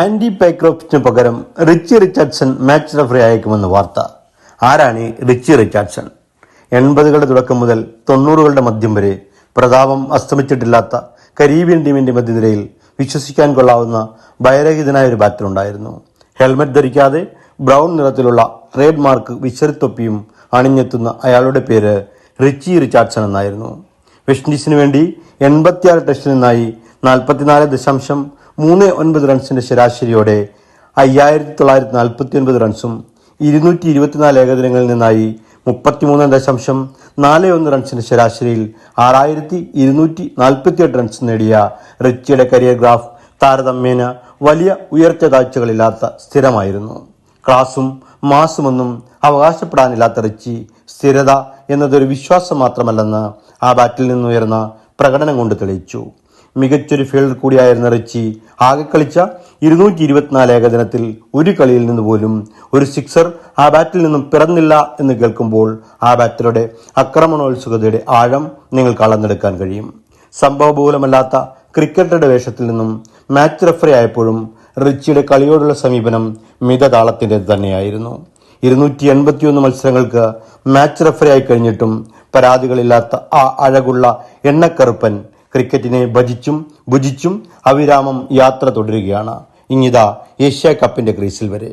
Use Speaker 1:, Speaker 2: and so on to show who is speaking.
Speaker 1: Anti പൈക്രോഫ്റ്റിന് പകരം Richie Richardson match referee അയക്കുമെന്ന് വാർത്ത. ആരാണ് റിച്ചി റിച്ചാർഡ്സൺ? എൺപതുകളുടെ തുടക്കം മുതൽ തൊണ്ണൂറുകളുടെ മധ്യം വരെ പ്രതാപം അസ്തമിച്ചിട്ടില്ലാത്ത കരീബിയൻ ടീമിന്റെ മധ്യനിരയിൽ വിശ്വസിക്കാൻ കൊള്ളാവുന്ന ഭയരഹിതനായ ഒരു ബാറ്റർ ഉണ്ടായിരുന്നു. ഹെൽമറ്റ് ധരിക്കാതെ ബ്രൗൺ നിറത്തിലുള്ള ട്രേഡ് മാർക്ക് വിശറിത്തൊപ്പിയും അണിഞ്ഞെത്തുന്ന അയാളുടെ പേര് റിച്ചി റിച്ചാർഡ്സൺ എന്നായിരുന്നു. വെസ്റ്റ് ഇൻഡീസിന് വേണ്ടി എൺപത്തിയാറ് ടെസ്റ്റിൽ നിന്നായി നാൽപ്പത്തിനാല് ദശാംശം മൂന്ന് ഒൻപത് റൺസിന്റെ ശരാശരിയോടെ അയ്യായിരത്തി തൊള്ളായിരത്തി നാൽപ്പത്തി ഒൻപത് റൺസും ഇരുന്നൂറ്റി ഇരുപത്തിനാല് ഏകദിനങ്ങളിൽ നിന്നായി മുപ്പത്തിമൂന്ന് ദശാംശം നാല് ഒന്ന് റൺസിന്റെ ശരാശരിയിൽ ആറായിരത്തി ഇരുന്നൂറ്റി നാൽപ്പത്തിയെട്ട് റൺസ് നേടിയ റിച്ചിയുടെ കരിയർ ഗ്രാഫ് താരതമ്യേന വലിയ ഉയർച്ച താഴ്ചകളില്ലാത്ത സ്ഥിരമായിരുന്നു. ക്ലാസും മാസുമൊന്നും അവകാശപ്പെടാനില്ലാത്ത റിച്ചി സ്ഥിരത എന്നതൊരു വിശ്വാസം മാത്രമല്ലെന്ന് ആ ബാറ്റിൽ നിന്നുയർന്ന പ്രകടനം കൊണ്ട് തെളിയിച്ചു. മികച്ചൊരു ഫീൽഡർ കൂടിയായിരുന്ന റിച്ചി ആകെ കളിച്ച ഇരുന്നൂറ്റി ഇരുപത്തിനാല് ഏകദിനത്തിൽ ഒരു കളിയിൽ നിന്ന് പോലും ഒരു സിക്സർ ആ ബാറ്റിൽ നിന്നും പിറന്നില്ല എന്ന് കേൾക്കുമ്പോൾ ആ ബാറ്ററുടെ ആക്രമണോത്സുകതയുടെ ആഴം നിങ്ങൾക്ക് അളന്നെടുക്കാൻ കഴിയും. സംഭവബൂലമല്ലാത്ത ക്രിക്കറ്ററുടെ വേഷത്തിൽ നിന്നും മാച്ച് റെഫറി ആയപ്പോഴും റിച്ചിയുടെ കളിയോടുള്ള സമീപനം മിതതാളത്തിന്റെ തന്നെയായിരുന്നു. ഇരുന്നൂറ്റി എൺപത്തിയൊന്ന് മത്സരങ്ങൾക്ക് മാച്ച് റഫറി ആയി കഴിഞ്ഞിട്ടും പരാതികളില്ലാത്ത ആ അഴകുള്ള എണ്ണക്കറുപ്പൻ ക്രിക്കറ്റിനെ ഭജിച്ചും ഭുജിച്ചും അവിരാമം യാത്ര തുടരുകയാണ്. ഇങ്ങിതാ ഏഷ്യ കപ്പിന്റെ ക്രീസിൽ വരെ.